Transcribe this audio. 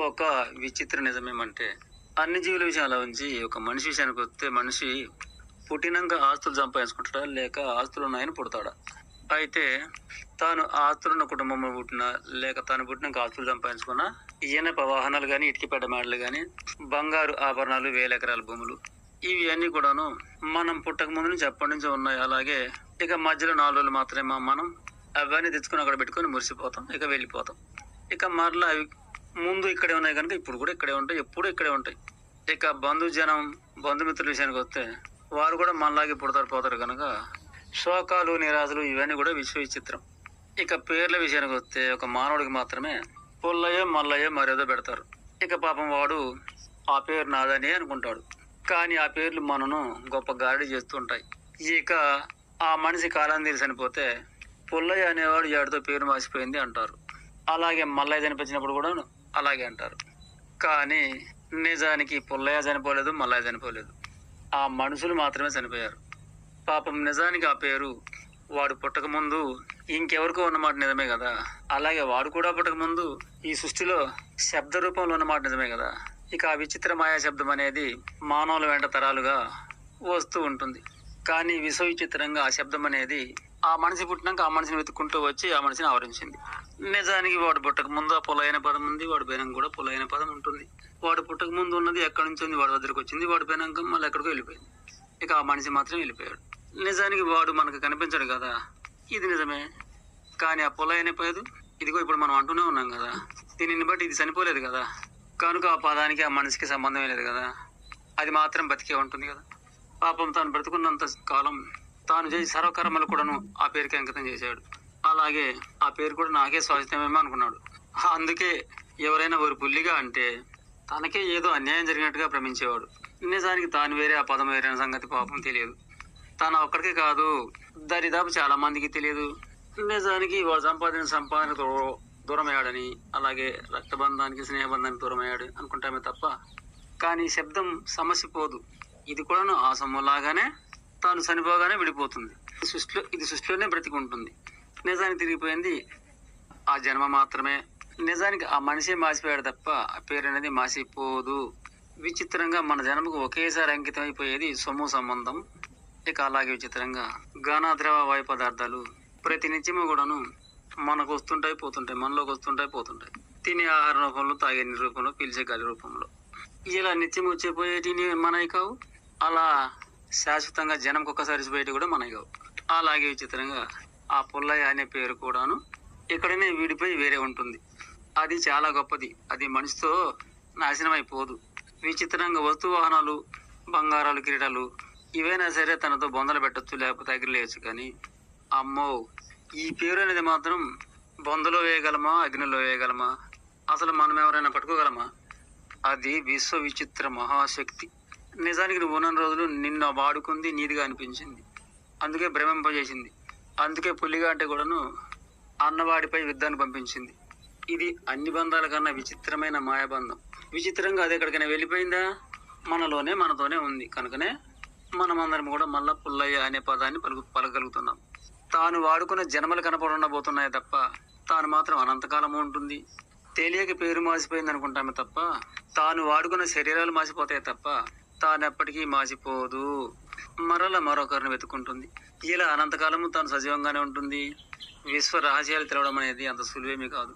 ఒక విచిత్ర నిజమేమంటే అన్ని జీవుల విషయాల ఉంచి ఒక మనిషి విషయానికి వస్తే మనిషి పుట్టినాక ఆస్తులు సంపాదించుకుంటాడా లేక ఆస్తులు ఉన్నాయని పుడతాడా? అయితే తాను ఆస్తులున్న కుటుంబంలో పుట్టిన లేక తాను పుట్టినాక ఆస్తులు సంపాదించుకున్న ఈయనప వాహనాలు కానీ ఇటుక పెద్ద మాటలు కానీ బంగారు ఆభరణాలు వేల ఎకరాల భూములు ఇవి అన్నీ కూడాను మనం పుట్టక ముందు నుంచి ఎప్పటి నుంచి ఉన్నాయి. అలాగే ఇక మధ్యలో నాలుగు రోజులు మాత్రమే మనం అవన్నీ తెచ్చుకొని అక్కడ పెట్టుకొని మురిసిపోతాం ఇక వెళ్ళిపోతాం. ఇక మరలా అవి ముందు ఇక్కడే ఉన్నాయి కనుక ఇప్పుడు కూడా ఇక్కడే ఉంటాయి ఎప్పుడు ఇక్కడే ఉంటాయి. ఇక బంధుజనం బంధుమిత్రుల విషయానికి వస్తే వారు కూడా మనలాగే పుడతారు పోతారు కనుక శోకాలు నిరాశలు ఇవన్నీ కూడా విశ్వ విచిత్రం ఇక పేర్ల విషయానికి వస్తే ఒక మానవుడికి మాత్రమే పుల్లయ్య మల్లయ్య మరేదో పెడతారు. ఇక పాపం వాడు ఆ పేరు నాదని అనుకుంటాడు. కానీ ఆ పేర్లు మనను గొప్ప గాడి చేస్తుంటాయి ఇక ఆ మనిషి కాలం తీరి చనిపోతే పుల్లయ్య అనేవాడు ఏడుతో పేరు మాసిపోయింది అంటారు. అలాగే మల్లయ్య చనిపించినప్పుడు కూడా అలాగే అంటారు. కానీ నిజానికి పుల్లయ్య చనిపోలేదు మల్లయ్య చనిపోలేదు. ఆ మనుషులు మాత్రమే చనిపోయారు. పాపం నిజానికి ఆ పేరు వాడు పుట్టక ముందు ఇంకెవరికో ఉన్నమాట నిజమే కదా. అలాగే వాడు కూడా పుట్టక ముందు ఈ సృష్టిలో శబ్ద రూపంలో ఉన్నమాట నిజమే కదా. ఇక ఆ విచిత్ర మాయా శబ్దం అనేది మానవుల వెంట తరాలుగా వస్తూ ఉంటుంది. కానీ విశ్వ విచిత్రంగా ఆ శబ్దం అనేది ఆ మనిషి పుట్టినాక ఆ మనిషిని వెతుక్కుంటూ వచ్చి ఆ మనిషిని ఆవరించింది. నిజానికి వాడు పుట్టక ముందు ఆ పొలైన పదం ఉంది వాడు పైన కూడా పొలైన పదం ఉంటుంది. వాడు పుట్టక ముందు ఉన్నది ఎక్కడి నుంచి ఉంది? వాడి దగ్గరికి వచ్చింది వాడు పోయినాక మళ్ళీ ఎక్కడికో వెళ్ళిపోయింది. ఇక ఆ మనిషి మాత్రం వెళ్ళిపోయాడు. నిజానికి వాడు మనకు కనిపించాడు కదా? ఇది నిజమే. కానీ ఆ పొలైన అయిపోయేది ఇదిగో ఇప్పుడు మనం అంటూనే ఉన్నాం కదా దీనిని బట్టి ఇది చనిపోలేదు కదా? కనుక ఆ పదానికి ఆ మనిషికి సంబంధం లేదు కదా? అది మాత్రం బతికే ఉంటుంది కదా? పాపం తాను బ్రతుకున్నంత కాలం తాను చేసి సర్వకర్మలు కూడాను ఆ పేరుకి అంకితం చేశాడు. అలాగే ఆ పేరు కూడా నాకే స్వాస్థ్యమేమో అనుకున్నాడు. అందుకే ఎవరైనా వారి పుల్లిగా అంటే తనకే ఏదో అన్యాయం జరిగినట్టుగా భ్రమించేవాడు. నిజానికి తాను వేరే ఆ పదం వేరే సంగతి పాపం తెలియదు. తన ఒక్కడికే కాదు దరిదాపు చాలా మందికి తెలియదు. నిజానికి వాడు సంపాదించిన సంపాదన దూరమయ్యాడని అలాగే రక్తబంధానికి స్నేహబంధానికి దూరమయ్యాడు అనుకుంటామే తప్ప కానీ శబ్దం సమస్య పోదు. ఇది కూడాను ఆ సొమ్ములాగానే తాను చనిపోగానే విడిపోతుంది. సృష్టిలో ఇది సృష్టిలోనే బ్రతికి ఉంటుంది నిజానికి తిరిగిపోయింది ఆ జన్మ మాత్రమే. నిజానికి ఆ మనిషి మాసిపోయాడు తప్ప ఆ పేరు అనేది మాసిపోదు. విచిత్రంగా మన జన్మకు ఒకేసారి అంకితం అయిపోయేది సొమ్ము సంబంధం. ఇక అలాగే విచిత్రంగా ఘన ద్రవ వాయు పదార్థాలు ప్రతి నిత్యము కూడాను మనకు వస్తుంటాయి పోతుంటాయి మనలోకి వస్తుంటాయి పోతుంటాయి. తినే ఆహార రూపంలో తాగే రూపంలో పీల్చే గాలి రూపంలో. ఇలా నిత్యం వచ్చేపోయేటి మనవి కావు. అలా శాశ్వతంగా జనంకి ఒక్కసారి బయట కూడా మనవి కావు అలాగే విచిత్రంగా ఆ పుల్లయ్య అనే పేరు కూడాను ఇక్కడనే వీడిపోయి వేరే ఉంటుంది. అది చాలా గొప్పది. అది మనిషితో నాశనం అయిపోదు విచిత్రంగా వస్తు వాహనాలు బంగారాలు కిరీటాలు ఇవైనా సరే తనతో బొందలు పెట్టచ్చు లేకపోతే ఎగిరిలేయచ్చు కానీ అమ్మో! ఈ పేరు అనేది మాత్రం బొందలో వేయగలమా అగ్నిలో వేయగలమా? అసలు మనం ఎవరైనా పట్టుకోగలమా? అది విశ్వ విచిత్ర మహాశక్తి. నిజానికి నువ్వు ఉన్న రోజులు నిన్ను వాడుకుంది నీదిగా అనిపించింది. అందుకే భ్రమింపజేసింది. అందుకే పుల్లిగాంటి కూడాను అన్నవాడిపై యుద్ధాన్ని పంపించింది. ఇది అన్ని బంధాల కన్నా విచిత్రమైన మాయాబంధం. విచిత్రంగా అది ఎక్కడికైనా వెళ్ళిపోయిందా? మనలోనే మనతోనే ఉంది. కనుకనే మనమందరం కూడా మళ్ళా పుల్లయ్య అనే పదాన్ని పలుకు పలకగలుగుతున్నాం. తాను వాడుకున్న జన్మలు కనపడబోతున్నాయి తప్ప తాను మాత్రం అనంతకాలం ఉంటుంది. తెలియక పేరు మాసిపోయింది అనుకుంటామే తప్ప తాను వాడుకున్న శరీరాలు మాసిపోతాయి తప్ప తాను ఎప్పటికీ మాసిపోదు. మరల మరొకరిని వెతుకుంటుంది ఇలా అనంతకాలము తాను సజీవంగానే ఉంటుంది. విశ్వ రహస్యాలు తెలవడం అనేది అంత సులువేమీ కాదు.